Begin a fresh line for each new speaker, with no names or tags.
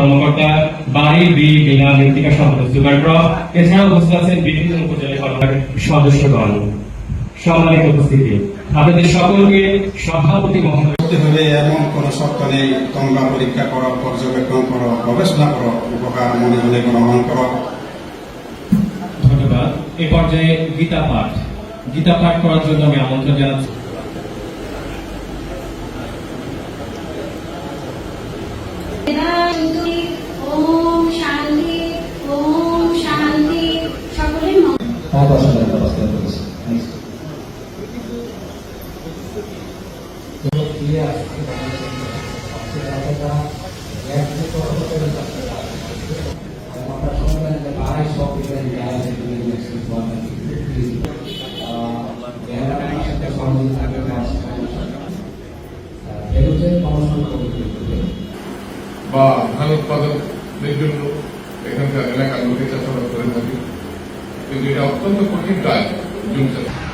কর্মকর্তা বাড়ি বি বিনা মৃত্তিকা সম্পদ সুপারড্রপ এছাড়াও উপস্থিত আছেন বিভিন্ন উপজেলা কর্মকর্তার সদস্যগণ সম্মানিত উপস্থিতি আপনাদের সকলকে সভাপতি মহোদয়।
করতে হবে এমন কোন শর্ত নেই তোমরা পরীক্ষা করো পর্যবেক্ষণ করো গবেষণা করো উপকার মনে মনে গ্রহণ করো।
ধন্যবাদ। এ পর্যায়ে গীতা পাঠ। গীতা পাঠ করার জন্য আমি আমন্ত্রণ জানাচ্ছি।
দর্শনের ব্যবস্থা করেছে
বা ধান উৎপাদনের জন্য এখানকার এলাকার লোকে চাষাবাদ করে থাকি। কিন্তু এটা অত্যন্ত কঠিন কাজ জমি